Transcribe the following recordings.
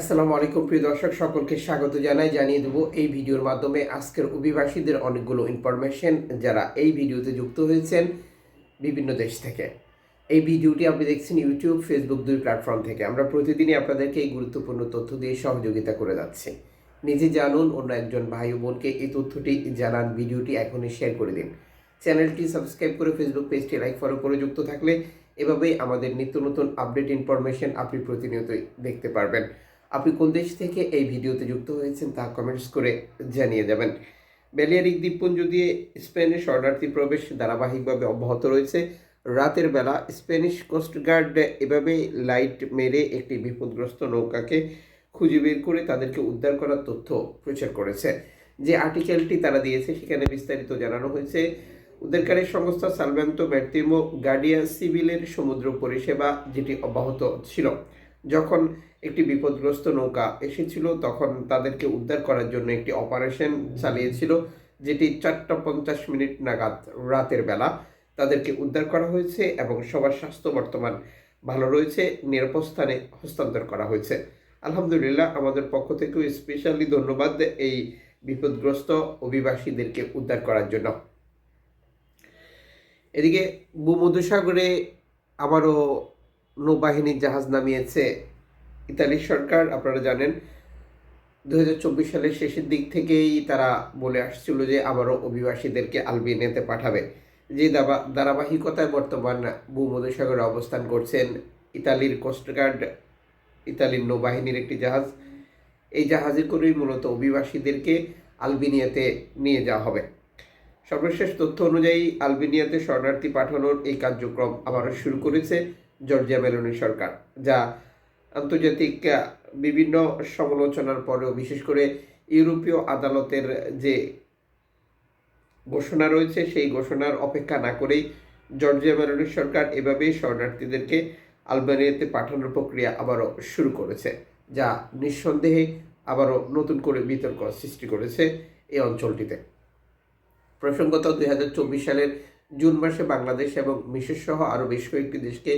আসসালামু আলাইকুম, প্রিয় দর্শক, সকলকে স্বাগত জানাই। জানিয়ে দেবো, এই ভিডিওর মাধ্যমে আজকের অভিবাসীদের অনেকগুলো ইনফরমেশন যারা এই ভিডিওতে যুক্ত হয়েছেন বিভিন্ন দেশ থেকে। এই ভিডিওটি আপনি দেখছেন ইউটিউব ফেসবুক দুই প্ল্যাটফর্ম থেকে। আমরা প্রতিদিনই আপনাদেরকে এই গুরুত্বপূর্ণ তথ্য দিয়ে সহযোগিতা করে যাচ্ছি। নিজে জানুন, অন্য একজন ভাই ও বোনকে এই তথ্যটি জানান, ভিডিওটি এখনই শেয়ার করে দিন। চ্যানেলটি সাবস্ক্রাইব করে ফেসবুক পেজটি লাইক ফলো করে যুক্ত থাকলে এভাবেই আমাদের নিত্য নতুন আপডেট ইনফরমেশন আপনি প্রতিনিয়তই দেখতে পারবেন। আপনি কোন দেশ থেকে এই ভিডিওতে যুক্ত হয়েছেন তা কমেন্টস করে জানিয়ে যাবেন বেলিয়ারিক দ্বীপপুঞ্জ দিয়ে স্পেনে শরণার্থী প্রবেশ ধারাবাহিকভাবে অব্যাহত রয়েছে। রাতের বেলা স্প্যানিশ কোস্টগার্ড এভাবে লাইট মেরে একটি বিপদগ্রস্ত নৌকাকে খুঁজে বের করে তাদেরকে উদ্ধার করার তথ্য প্রচার করেছে। যে আর্টিকেলটি তারা দিয়েছে সেখানে বিস্তারিত জানানো হয়েছে। উদ্ধারকারী সংস্থা সালভেন্তো ম্যাট্রিমো গার্ডিয়া সিভিলের সমুদ্র পরিষেবা, যেটি অব্যাহত ছিল। যখন একটি বিপদগ্রস্ত নৌকা এসেছিল, তখন তাদেরকে উদ্ধার করার জন্য একটি অপারেশন চালিয়েছিল, যেটি চারটা পঞ্চাশ মিনিট নাগাদ রাতের বেলা তাদেরকে উদ্ধার করা হয়েছে এবং সবার স্বাস্থ্য বর্তমান ভালো রয়েছে, নিরাপদ স্থানে হস্তান্তর করা হয়েছে। আলহামদুলিল্লাহ, আমাদের পক্ষ থেকেও স্পেশালি ধন্যবাদ এই বিপদগ্রস্ত অভিবাসীদেরকে উদ্ধার করার জন্য। এদিকে ভূমধ্যসাগরে আবারও নৌবাহিনীর জাহাজ নামিয়েছে ইতালির সরকার, আপনারা জানেন। দু হাজার চব্বিশ সালের শেষের দিক থেকেই তারা বলে আসছিল যে আবারও অভিবাসীদেরকে আলবেনিয়াতে পাঠাবে। যে দাবা, ধারাবাহিকতায় বর্তমান ভূমধ্যসাগরে অবস্থান করছেন ইতালির কোস্টগার্ড ইতালির নৌবাহিনীর একটি জাহাজ। এই জাহাজে করেই মূলত অভিবাসীদেরকে আলবেনিয়াতে নিয়ে যাওয়া হবে। সর্বশেষ তথ্য অনুযায়ী আলবেনিয়াতে শরণার্থী পাঠানোর এই কার্যক্রম আবারও শুরু করেছে জর্জিয়া মেলোনি সরকার, যা আন্তর্জাতিক বিভিন্ন সমালোচনার পরেও, বিশেষ করে ইউরোপীয় আদালতের যে ঘোষণা রয়েছে, সেই ঘোষণার অপেক্ষা না করেই জর্জিয়া মেলোনি সরকার এভাবেই শরণার্থীদেরকে আলবেনিয়াতে পাঠানোর প্রক্রিয়া আবারও শুরু করেছে, যা নিঃসন্দেহে আবারও নতুন করে বিতর্ক সৃষ্টি করেছে এই অঞ্চলটিতে। প্রসঙ্গত দুই হাজার চব্বিশ সালের জুন মাসে বাংলাদেশ এবং মিশর সহ আরও বেশ কয়েকটি দেশকে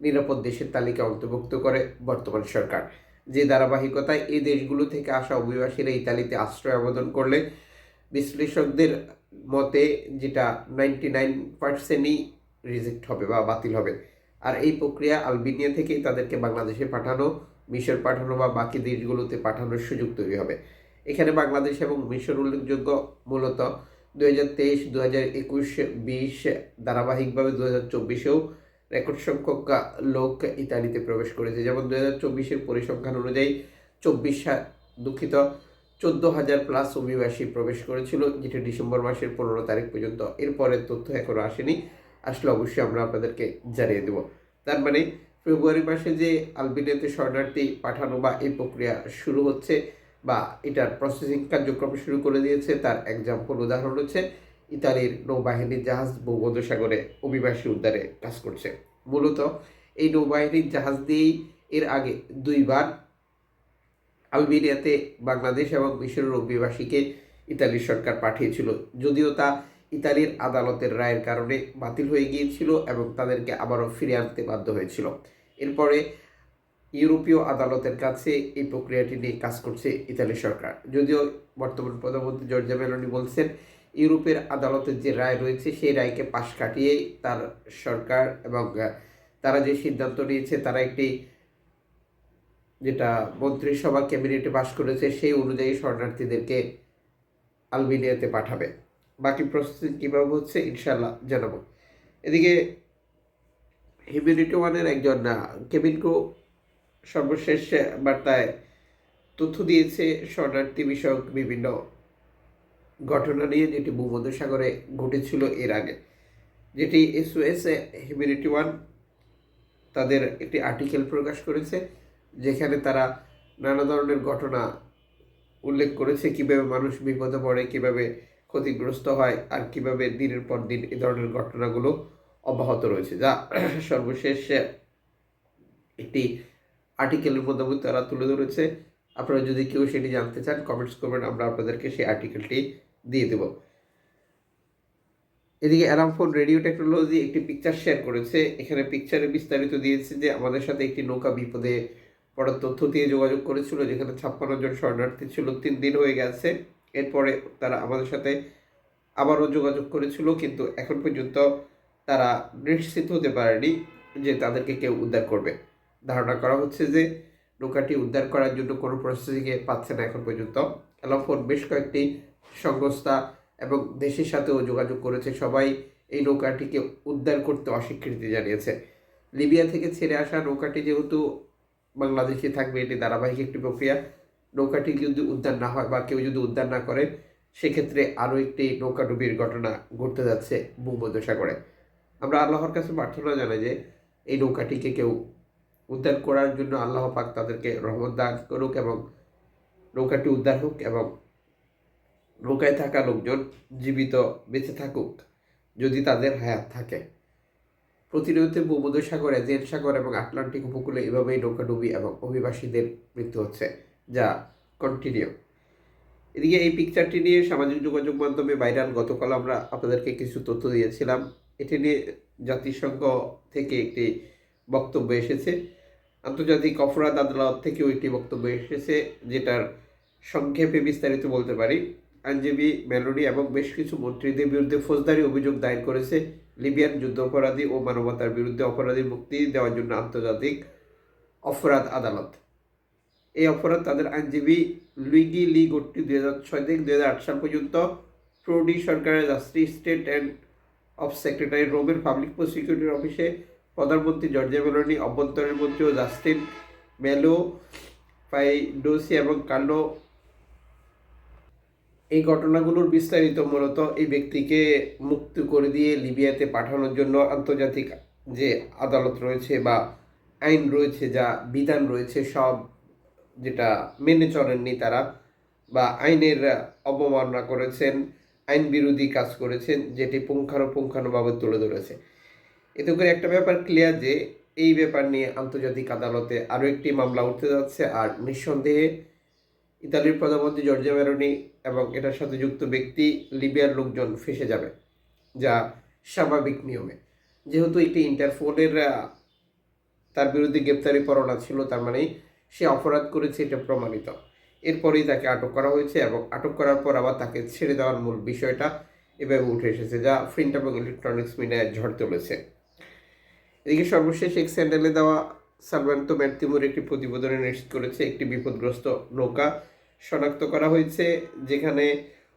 নিরাপদ দেশের তালিকা অন্তর্ভুক্ত করে বর্তমান সরকার। যে ধারাবাহিকতায় এই দেশগুলো থেকে আসা অভিবাসীরা ইতালিতে আশ্রয় আবেদন করলে বিশ্লেষকদের মতে যেটা নাইনটি নাইন পার্সেন্টই রিজেক্ট হবে বা বাতিল হবে। আর এই প্রক্রিয়া আলবেনিয়া থেকেই তাদেরকে বাংলাদেশে পাঠানো, মিশর পাঠানো বা বাকি দেশগুলোতে পাঠানোর সুযোগ তৈরি হবে। এখানে বাংলাদেশ এবং মিশর উল্লেখযোগ্য মূলত দু হাজার তেইশ দু হাজার একুশ, বিশ ধারাবাহিকভাবে দু হাজার চব্বিশেও রেকর্ড সংখ্যক লোক ইতালিতে প্রবেশ করেছে। যেমন দু হাজার চব্বিশের পরিসংখ্যান অনুযায়ী চব্বিশ দুঃখিত, চোদ্দ হাজার প্লাস অভিবাসী প্রবেশ করেছিল। যেটা ডিসেম্বর মাসের পনেরো তারিখ পর্যন্ত। এরপরের তথ্য এখনও আসেনি। আসলে অবশ্যই আমরা আপনাদেরকে জানিয়ে দেব। তার মানে ফেব্রুয়ারি মাসে যে আলবেনিয়াতে শরণার্থী পাঠানো বা এই প্রক্রিয়া শুরু হচ্ছে বা এটার প্রসেসিং কার্যক্রম শুরু করে দিয়েছে, তার এক্সাম্পল উদাহরণ হচ্ছে ইতালির নৌবাহিনীর জাহাজ ভূমধ্যসাগরে অভিবাসী উদ্ধারে কাজ করছে। মূলত এই নৌবাহিনীর জাহাজ দিয়েই এর আগে দুইবার আলবেনিয়াতে বাংলাদেশ এবং মিশরের অভিবাসীকে ইতালির সরকার পাঠিয়েছিল। যদিও তা ইতালির আদালতের রায়ের কারণে বাতিল হয়ে গিয়েছিল এবং তাদেরকে আবারও ফিরে আনতে বাধ্য হয়েছিল। এরপরে ইউরোপীয় আদালতের কাছে এই প্রক্রিয়াটি নিয়ে কাজ করছে ইতালি সরকার। যদিও বর্তমান প্রধানমন্ত্রী জর্জা মেলোনি বলছেন ইউরোপের আদালতের যে রায় রয়েছে, সেই রায়কে পাশ কাটিয়েই তার সরকার এবং তারা যে সিদ্ধান্ত নিয়েছে, তারা একটি যেটা মন্ত্রিসভা ক্যাবিনেটে পাশ করেছে, সেই অনুযায়ী শরণার্থীদেরকে আলবেনিয়াতে পাঠাবে। বাকি প্রস্তুতি কীভাবে হচ্ছে ইনশাল্লাহ জানাব। এদিকে হিউম্যানিটি ওয়ানের একজন কেবিন ক্রু সর্বশেষ বার্তায় তথ্য দিয়েছে, শরণার্থী বিষয়ক বিভিন্ন ঘটনা নিয়ে যেটি ভূমধ্যসাগরে ঘটেছিল এর আগে। যেটি এসওএস হিউম্যানিটি ওয়ান তাদের একটি আর্টিকেল প্রকাশ করেছে, যেখানে তারা নানা ধরনের ঘটনা উল্লেখ করেছে, কীভাবে মানুষ বিপদে পড়ে, কীভাবে ক্ষতিগ্রস্ত হয়, আর কীভাবে দিনের পর দিন এ ধরনের ঘটনাগুলো অব্যাহত রয়েছে। যা সর্বশেষ একটি আর্টিকেলের মাধ্যমে তারা তুলে ধরেছে। আপনারা যদি কেউ সেটি জানতে চান, কমেন্টস করবেন, আমরা আপনাদেরকে সেই আর্টিকেলটি দিয়ে দেব। এদিকে অ্যারামফোন রেডিও টেকনোলজি একটি পিকচার শেয়ার করেছে। এখানে পিকচারে বিস্তারিত দিয়েছে যে আমাদের সাথে একটি নৌকা বিপদে পরে তথ্য দিয়ে যোগাযোগ করেছিল, যেখানে ছাপ্পান্ন জন শরণার্থী ছিল, তিন দিন হয়ে গেছে। এরপরে তারা আমাদের সাথে আবারও যোগাযোগ করেছিল, কিন্তু এখন পর্যন্ত তারা নিশ্চিত হতে পারেনি যে তাদেরকে কেউ উদ্ধার করবে। ধারণা করা হচ্ছে যে নৌকাটি উদ্ধার করার জন্য কোনো প্রস্তুতিকে পাচ্ছে না এখন পর্যন্ত। এলাফোন বেশ কয়েকটি সংস্থা এবং দেশের সাথেও যোগাযোগ করেছে। সবাই এই নৌকাটিকে উদ্ধার করতে অস্বীকৃতি জানিয়েছে। লিবিয়া থেকে ছেড়ে আসা নৌকাটি যেহেতু বাংলাদেশে থাকবে, এটি ধারাবাহিক একটি প্রক্রিয়া। নৌকাটি যদি উদ্ধার না হয় বা কেউ যদি উদ্ধার না করে, সেক্ষেত্রে আরও একটি নৌকাডুবির ঘটনা ঘটতে যাচ্ছে ভূমধ্যসাগরে। আমরা আল্লাহর কাছে প্রার্থনা জানাই যে, এই নৌকাটিকে কেউ উদ্ধার করার জন্য আল্লাহ পাক তাদেরকে রহমত দান করুক এবং নৌকাটি উদ্ধার হোক এবং নৌকায় থাকা লোকজন জীবিত বেঁচে থাকুক, যদি তাদের হায়াত থাকে। প্রতিনিয়ত ভূমধ্যসাগর এজিয়ান সাগর এবং আটলান্টিক উপকূলে এভাবেই নৌকাডুবি এবং অভিবাসীদের মৃত্যু হচ্ছে। যা কন্টিনিউ এদিকে এই পিকচারটি নিয়ে সামাজিক যোগাযোগ মাধ্যমে ভাইরাল গতকাল আমরা আপনাদেরকে কিছু তথ্য দিয়েছিলাম। এটি নিয়ে জাতিসংঘ থেকে একটি বক্তব্য এসেছে। আন্তর্জাতিক অপরাধ আদালত থেকেও একটি বক্তব্য এসেছে, যেটার সংক্ষেপে বিস্তারিত বলতে পারি। আইনজীবী মেলোডি এবং বেশ কিছু মন্ত্রীদের বিরুদ্ধে ফৌজদারি অভিযোগ দায়ের করেছে। লিবিয়ান যুদ্ধ অপরাধী ও মানবতার বিরুদ্ধে অপরাধী মুক্তি দেওয়ার জন্য আন্তর্জাতিক অপরাধ আদালত। এই অপরাধ তাদের আইনজীবী লুইগি লি গোট্টি দুই হাজার ছয় থেকে দুই হাজার আট সাল পর্যন্ত প্রৌডি সরকারের justice state and of secretary রোমের পাবলিক প্রসিকিউটর অফিসে প্রধানমন্ত্রী জর্জিয়া মেলোনি, অভ্যন্তরীণ মন্ত্রী ও জাস্টিন মেলো ফাইডোসি এবং কার্লো এই ঘটনাগুলোর বিস্তারিত মূলত এই ব্যক্তিকে মুক্ত করে দিয়ে লিবিয়াতে পাঠানোর জন্য আন্তর্জাতিক যে আদালত রয়েছে বা আইন রয়েছে যা বিধান রয়েছে, সব যেটা মেনে চলেননি তারা বা আইনের অবমাননা করেছেন, আইন বিরোধী কাজ করেছেন, যেটি পুঙ্খানুপুঙ্খানুভাবে তুলে ধরেছে। এতে করে একটা ব্যাপার ক্লিয়ার যে এই ব্যাপার নিয়ে আন্তর্জাতিক আদালতে আরও একটি মামলা উঠতে যাচ্ছে আর নিঃসন্দেহে ইতালির প্রধানমন্ত্রী জর্জিয়া মেরোনি এবং এটার সাথে যুক্ত ব্যক্তি লিবিয়ার লোকজন ফেসে যাবে, যা স্বাভাবিক নিয়মে। যেহেতু একটি ইন্টারফোনের তার বিরুদ্ধে গ্রেপ্তারি পরোয়ানা ছিল, তার মানে সে অপরাধ করেছে, এটা প্রমাণিত। এরপরেই তাকে আটক করা হয়েছে এবং আটক করার পর আবার তাকে ছেড়ে দেওয়ার মূল বিষয়টা এভাবে উঠে এসেছে, যা প্রিন্ট এবং ইলেকট্রনিক্স মিডিয়ায় ঝড় তুলেছে। এদিকে সর্বশেষ এক স্যান্ডেলে দেওয়া সালমান্ত ম্যাথিমুর একটি প্রতিবেদনে নিশ্চিত করেছে, একটি বিপদগ্রস্ত নৌকা শনাক্ত করা হয়েছে, যেখানে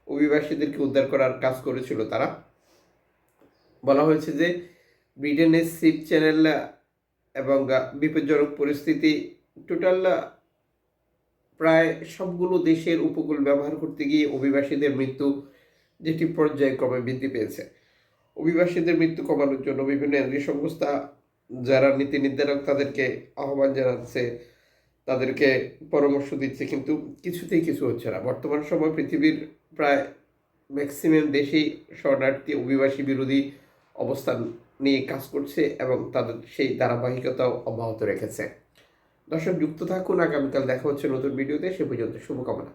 অভিবাসীদেরকে উদ্ধার করার কাজ করেছিল তারা। বলা হয়েছে যে, ব্রিটেনের সিপ চ্যানেল এবং বিপজ্জনক পরিস্থিতি, টোটাল প্রায় সবগুলো দেশের উপকূল ব্যবহার করতে গিয়ে অভিবাসীদের মৃত্যু যেটি পর্যায়ক্রমে বৃদ্ধি পেয়েছে। অভিবাসীদের মৃত্যু কমানোর জন্য বিভিন্ন সংস্থা যারা নীতি নির্ধারক তাদেরকে আহ্বান জানাচ্ছে, তাদেরকে পরামর্শ দিচ্ছে, কিন্তু কিছুতেই কিছু হচ্ছে না। বর্তমান সময় পৃথিবীর প্রায় ম্যাক্সিমাম দেশেই শরণার্থী, অভিবাসী, বিরোধী অবস্থান নিয়ে কাজ করছে এবং তাদের সেই ধারাবাহিকতাও অব্যাহত রেখেছে। দর্শক, যুক্ত থাকুন। আগামীকাল দেখা হচ্ছে নতুন ভিডিওতে। সে পর্যন্ত শুভকামনা।